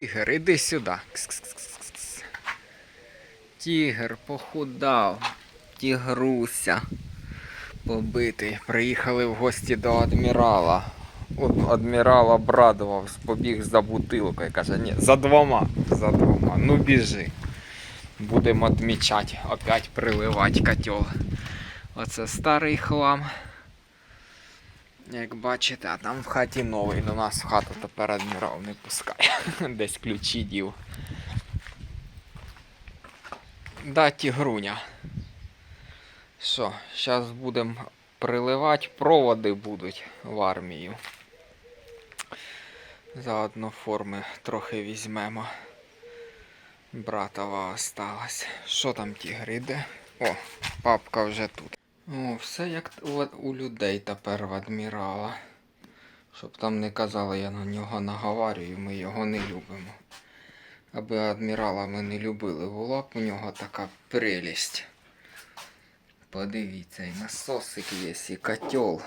Тігр, іди сюди. Кс-кс-кс-кс-кс. Тігр похудав. Тігруся. Побитий. Приїхали в гості до адмірала. От адмірал обрадувався, побіг за бутилкою. Каже, ні, за двома. За двома. Ну біжи. Будемо відмічати, опять приливати котел. Оце старий хлам. Як бачите, а там в хаті новий. До нас в хату тепер адмірал не пускає. Десь ключі дів. Да, тігруня. Що, зараз будемо приливати, проводи будуть в армію. Заодно форми трохи візьмемо. Братова осталась. Що там тігр іде? О, папка вже тут. О, все як у, людей тепер в адмірала. Щоб там не казали, я на нього наговарюю, ми його не любимо. Аби адмірала ми не любили, була б у нього така прелість. Подивіться, і насосик є, і котел.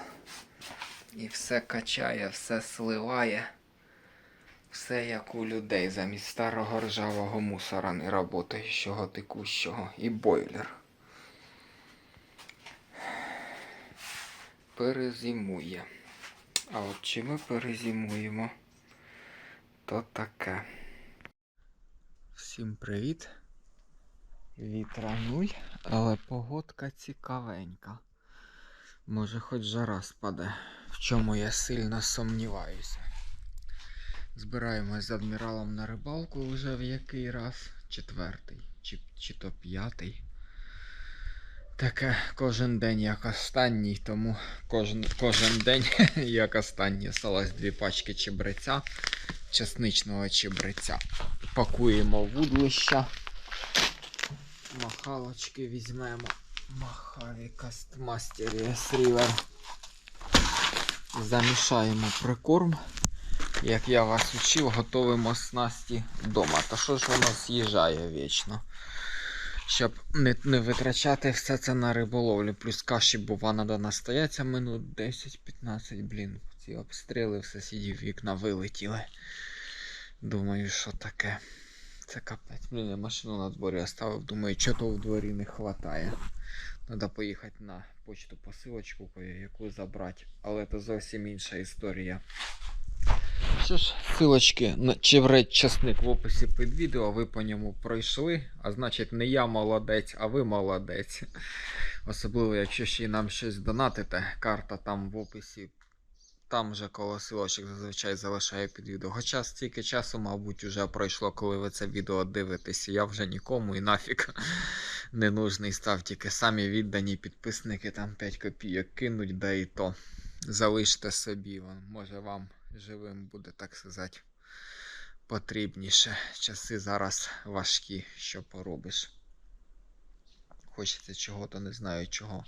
І все качає, все сливає. Все як у людей, замість старого ржавого мусора не работаючого текущого. І бойлер. Перезимує. А от чи ми перезимуємо, то таке. Всім привіт. Вітра нуль, але погодка цікавенька. Може хоч жара спаде, в чому я сильно сумніваюся. Збираємось з адміралом на рибалку вже в який раз? Четвертий, чи, чи то п'ятий. Таке кожен день як останній, тому кожен, кожен день як останній. Сталось дві пачки чебреця, чесничного чебреця. Пакуємо вудлища. Махалочки візьмемо. Махаві Кастмастер River. Замішаємо прикорм. Як я вас учив, готуємо снасті вдома. Та що ж воно з'їжджає вічно? Щоб не, не витрачати все це на риболовлю. Плюс каші, бува, треба настояться минут 10-15, блін. Ці обстріли в сусідів вікна вилетіли. Думаю, що таке. Це капець. Блін, я машину на дворі оставив. Думаю, що то в дворі не вистачає. Треба поїхати на почту посилочку, яку забрати. Але це зовсім інша історія. Що ж, силочки на чеврець часник в описі під відео, ви по ньому пройшли. А значить, не я молодець, а ви молодець. Особливо, якщо ще й нам щось донатите, карта там в описі. Там же коло силочок зазвичай залишаю під відео. Хоча стільки часу, мабуть, вже пройшло, коли ви це відео дивитесь. Я вже нікому і нафіг не нужний став. Тільки самі віддані підписники там 5 копійок кинуть, да і то залиште собі. Може вам живим буде, так сказати, потрібніше. Часи зараз важкі, що поробиш. Хочеться чого-то, не знаю чого.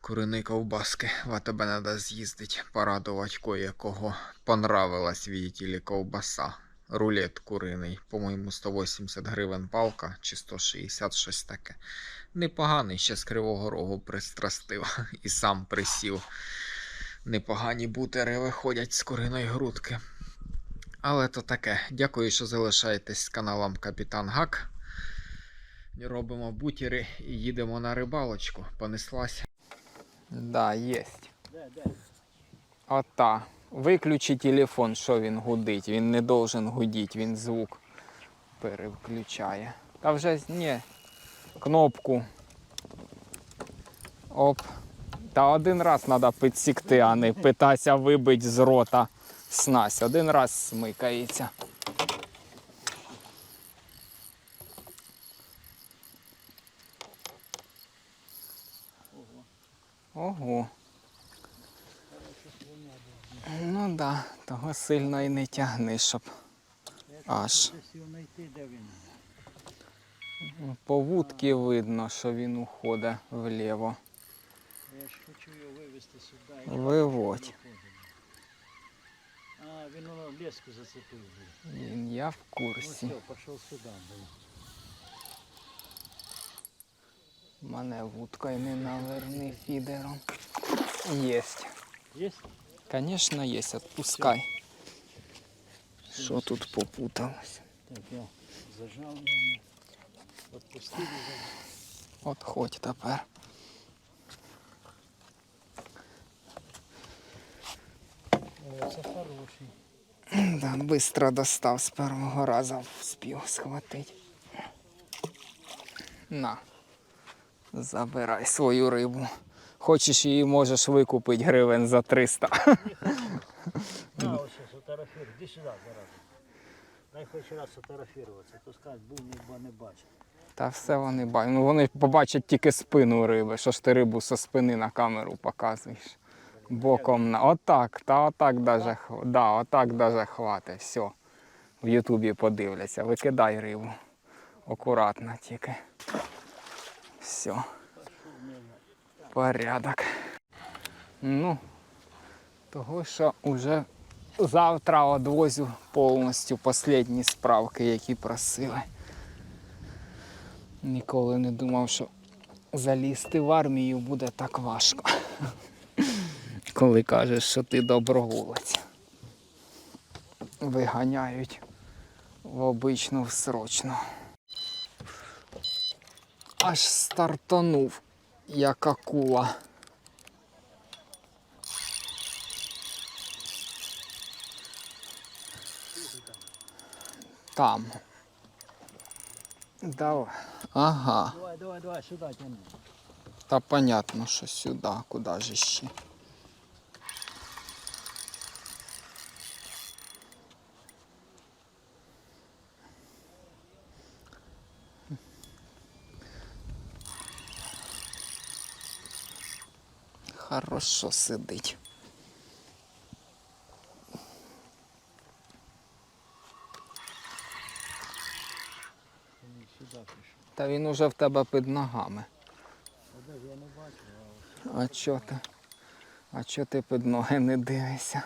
Курини ковбаски. В АТБ треба з'їздити, порадувати кое-кого. Понравилась, видите ли, ковбаса. Рулет куриний. По-моєму, 180 гривень палка чи 160 щось таке. Непоганий, ще з Кривого Рогу пристрастив і сам присів. Непогані бутери виходять з куриної грудки. Але то таке. Дякую, що залишаєтесь з каналом Капітан Гак. Робимо бутери і їдемо на рибалочку. Понеслась. Да, єсть. Ота. Виключи телефон, що він гудить. Він не должен гудіти, він звук переключає. Та вже ні. Кнопку. Оп. Та один раз треба підсікти, а не питатися вибити з рота снасть. Один раз смикається. Ого. Ну да, того сильно і не тягни, щоб аж. По вудці видно, що він уходить вліво. Я ж хочу його вивезти сюди. і Виводь. А, він воно леску зацепив. Він я в курсі. все, пішов сюди. Мене вудкою не наверни фідером. Єсть. Є? Звісно, є, відпускай. Що тут попуталось? Так, я зажав його. Отпустив. От хоть тепер. О, це хороший. Да, быстро достав з першого разу, вспів схватити. На. Забирай свою рибу. Хочеш її можеш викупити гривень за 300. На, ось сфотографіруй. Іди сюди зараз. Дай хоч раз фотографуватися, то скажуть, був ніби не бачив. Та все вони бачать. Ну вони побачать тільки спину риби. Що ж ти рибу со спини на камеру показуєш? Боком на. Отак, та отак даже, да, отак даже хватить. Все. В Ютубі подивляться. Викидай рибу. Акуратно тільки. Все. Порядок. Ну, того, що вже завтра одвозю повністю останні справки, які просили. Ніколи не думав, що залізти в армію буде так важко. Коли кажеш, що ти доброволець. Виганяють в обичну в срочну. Аж стартанув, як акула. Там. Давай. Ага. Давай, давай, давай, сюди. Та понятно, що сюди, куди ж ще. Хорошо сидить. Та він уже в тебе під ногами. А де я не бачив, а ось А чо ти? А чого ти під ноги не дивишся?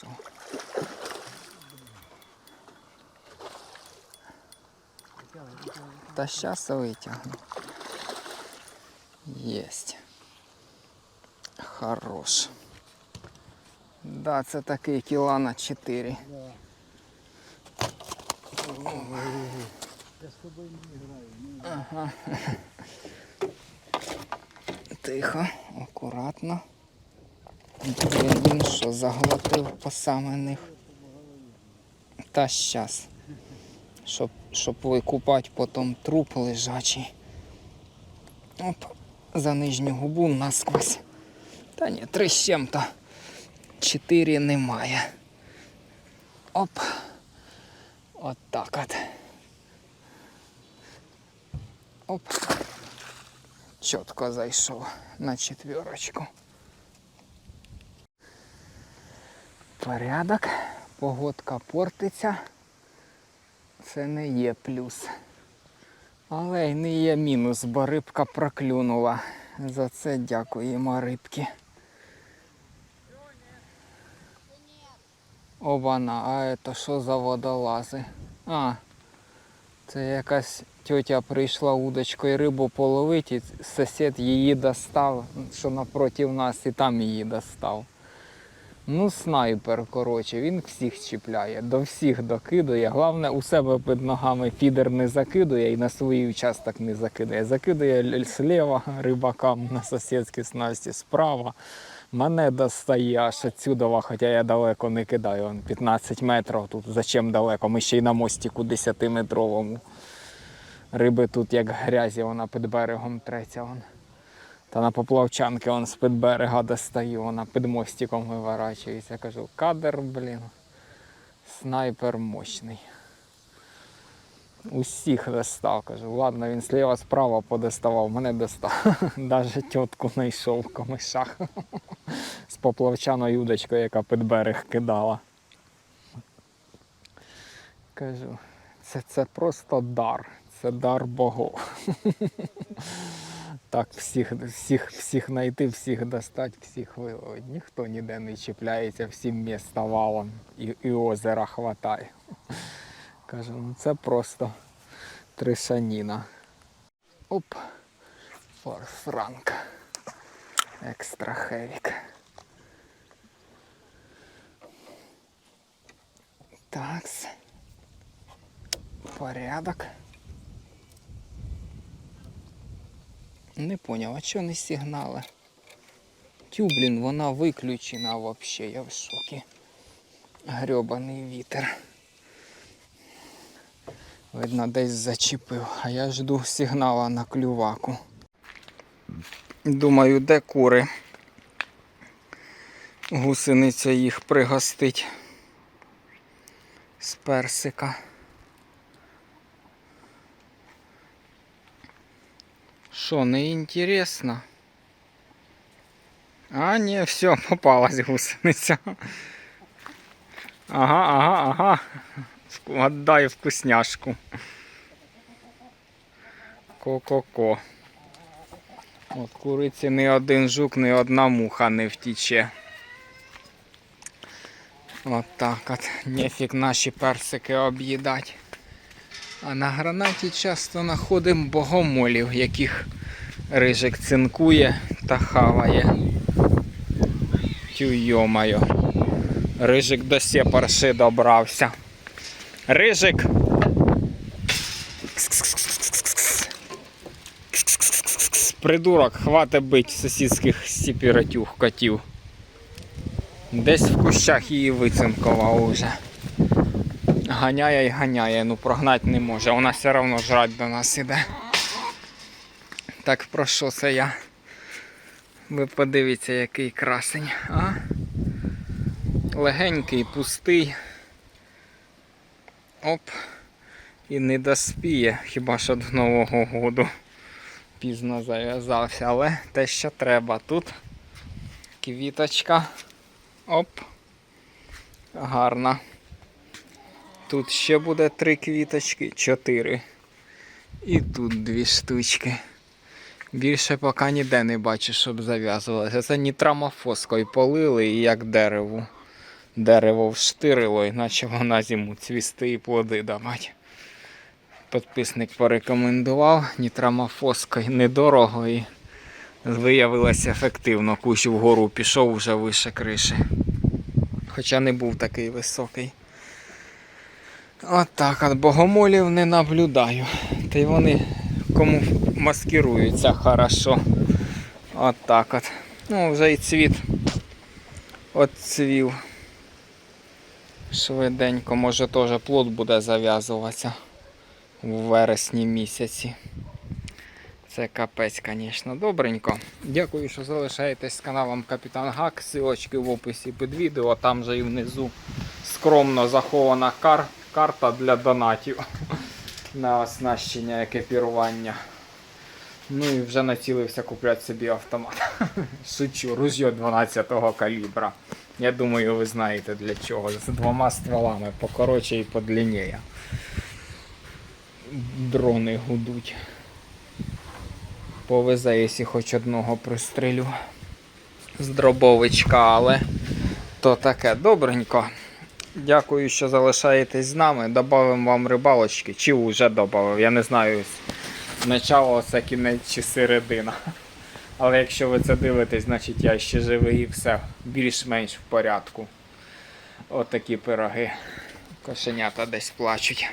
Ага, уйшов. витягуй, витягуй. Та щас витягну. Єсть. Хорош. Да, це такий кіла на 4. Да. Я з тобою не граю. Ні. Ага. Тихо, акуратно. Блін, він що, заглотив по саме. Та щас. Щоб, щоб викупати потім труп лежачий. Оп, за нижню губу насквозь. Та ні, три з чим-то. Чотири немає. Оп. От так от. Оп. Чітко зайшов на четверочку. Порядок. Погодка портиться. Це не є плюс. Але й не є мінус, бо рибка проклюнула. За це дякуємо рибки. Обана, а це що за водолази? А, це якась тьотя прийшла удочкою рибу половити, і сусід її достав, що напротив нас, і там її достав. Ну, снайпер, коротше, він всіх чіпляє, до всіх докидує. Головне, у себе під ногами фідер не закидує і на свій участок не закидує. Закидує зліва рибакам на сусідській снасті, справа. Мене достає аж отсюда, хоча я далеко не кидаю. он 15 метрів тут. Зачем далеко? Ми ще й на мостику 10-метровому. Риби тут як грязі, вона під берегом треться. Вон. Та на поплавчанки он з під берега достаю, вона під мостиком виворачується. Кажу, кадр, блін. Снайпер мощний. Усіх достав, кажу. Ладно, він зліва справа подоставав, мене достав. Навіть тітку знайшов в комишах. З поплавчаною удочкою, яка під берег кидала. Кажу, це, це просто дар. Це дар богов. Так, всіх, всіх, всіх знайти, всіх достати, всіх виловити. Ніхто ніде не чіпляється, всім міста валом і, і озера хватає. Каже, ну це просто тришаніна. Оп. Форфранк. Екстра хевік. Такс. Порядок. Не поняв, а чого не сигнали? Тю, блін, вона виключена вообще, я в шокі. Грьобаний вітер. Видно, десь зачепив, а я жду сигнала на клюваку. Думаю, де кури. Гусениця їх пригостить з персика. Що, не інтересно? А, ні, все, попалась гусениця. Ага, ага, ага. Отдай вкусняшку. Ко-ко-ко. От куриці ні один жук, ні одна муха не втіче. От так от. Нефік наші персики об'їдать. А на гранаті часто знаходимо богомолів, яких рижик цинкує та хаває. Тю йомайо. Рижик до сепарши добрався. Рижик. Придурок, хвати бить сусідських сіпіратюх котів. Десь в кущах її вицинкував уже. Ганяє і ганяє, ну прогнати не може. Вона все одно жрать до нас іде. Так про що це я? Ви подивіться, який красень, а? Легенький, пустий. Оп. І не доспіє, хіба що до Нового году. Пізно зав'язався, але те, що треба. Тут квіточка. Оп. Гарна. Тут ще буде три квіточки, чотири. І тут дві штучки. Більше поки ніде не бачу, щоб зав'язувалося. Це нітрамофоскою полили і як дереву. Дерево вштирило, іначе вона зиму цвісти і плоди давати. Підписник порекомендував нітрамофоскою недорого і виявилося ефективно. Кущ вгору пішов вже вище криші. Хоча не був такий високий. От так от богомолів не наблюдаю. Та й вони кому маскируються хорошо. От так от. Ну, вже і цвіт отцвів. Швиденько, може теж плод буде зав'язуватися у вересні місяці. Це капець, звісно, добренько. Дякую, що залишаєтесь з каналом Капітан Гак. Силочки в описі під відео. Там же і внизу скромно захована кар... карта для донатів на оснащення екіпірування. Ну і вже націлився купляти собі автомат. Шучу, ружьо 12-го калібра. Я думаю, ви знаєте для чого. З двома стволами покороче і подлінніє. Дрони гудуть. Повезе, якщо хоч одного пристрелю з дробовичка, але то таке добренько. Дякую, що залишаєтесь з нами. Добавимо вам рибалочки. Чи вже додав, я не знаю. Начало це кінець чи середина. Але якщо ви це дивитесь, значить я ще живий і все більш-менш в порядку. Отакі пироги. Кошенята десь плачуть.